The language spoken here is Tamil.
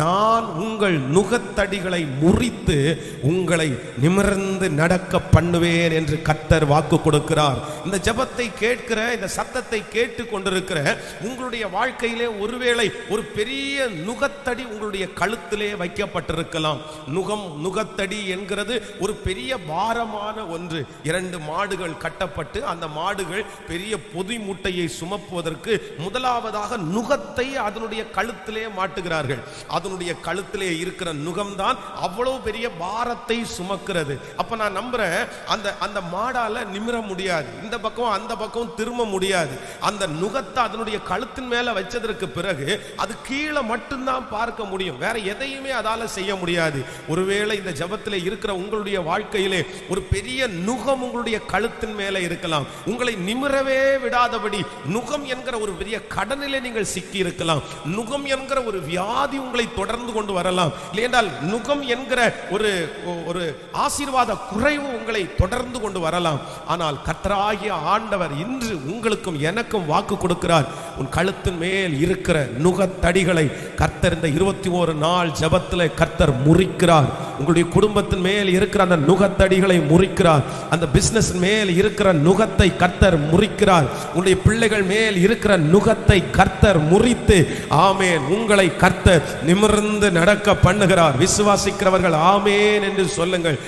நான் உங்கள் நுகத்தடிகளை முறித்து உங்களை நிமிர்ந்து நடக்க பண்ணுவேன் என்று கத்தர் வாக்கு கொடுக்கிறார். இந்த ஜெபத்தை கேட்கிற இந்த சத்தத்தை கேட்டு கொண்டிருக்கிற உங்களுடைய வாழ்க்கையிலே ஒருவேளை ஒரு பெரிய நுகத்தடி உங்களுடைய கழுத்திலே வைக்கப்பட்டிருக்கலாம். நுகம் நுகத்தடி என்கிறது ஒரு பெரிய பாரமான ஒன்று. இரண்டு மாடுகள் கட்டப்பட்டு அந்த மாடுகள் பெரிய பொதி மூட்டையை சுமப்புவதற்கு முதலாவதாக நுகத்தை அதனுடைய கழுத்திலே மாட்டுகிறார்கள். அதனுடைய கழுத்திலே இருக்கிற நுகம்தான் அவ்வளவு பெரிய பாரத்தை சுமக்கிறது. அப்ப நான் நம்புறேன் அந்த அந்த மாடால நிமிர முடியாது. இந்த பக்கம் அந்த பக்கம் திரும்ப முடியாது. அந்த நுகத்தை அதனுடைய கழுத்தின் மேல வச்சதற்கு பிறகு அது கீழே மட்டும்தான் பார்க்க முடியும். வேற எதையுமே அதால செய்ய முடியாது. ஒருவேளை இந்த ஜபத்தில் இருக்கிற உங்களுடைய வாழ்க்கையிலே ஒரு பெரிய நுகம் உங்களுடைய கழுத்தின் மேலே இருக்கலாம். உங்களை நிமிரவே விடாதபடி நுகம் என்கிற ஒரு பெரிய கடனிலே நீங்கள் சிக்கி இருக்கலாம் நுகம் என்கிற ஒரு வியாதி உங்களை தொடர்ந்து கொண்டு வரலாம். இல்லையென்றால் நுகம் என்கிற ஒரு ஒரு ஆசீர்வாத குறைவு உங்களை தொடர்ந்து கொண்டு வரலாம். ஆனால் கத்தராகிய ஆண்டவர் இன்று உங்களுக்கும் எனக்கும் வாக்கு கொடுக்கிறார். உன் கழுத்தின் மேல் இருக்கிற நுகத்தடிகளை கர்த்தர் இந்த இருபத்தி ஓரு நாள் ஜபத்தில் கர்த்தர் முறிக்கிறார். உங்களுடைய குடும்பத்தின் மேல் இருக்கிற அந்த நுகத்தடிகளை முறிக்கிறார். அந்த பிஸ்னஸ் மேல் இருக்கிற நுகத்தை கர்த்தர் முறிக்கிறார். உங்களுடைய பிள்ளைகள் மேல் இருக்கிற நுகத்தை கர்த்தர் முறித்து ஆமேன் உங்களை கர்த்தர் நிமிர்ந்து நடக்க பண்ணுகிறார். விசுவாசிக்கிறவர்கள் ஆமேன் என்று சொல்லுங்கள்.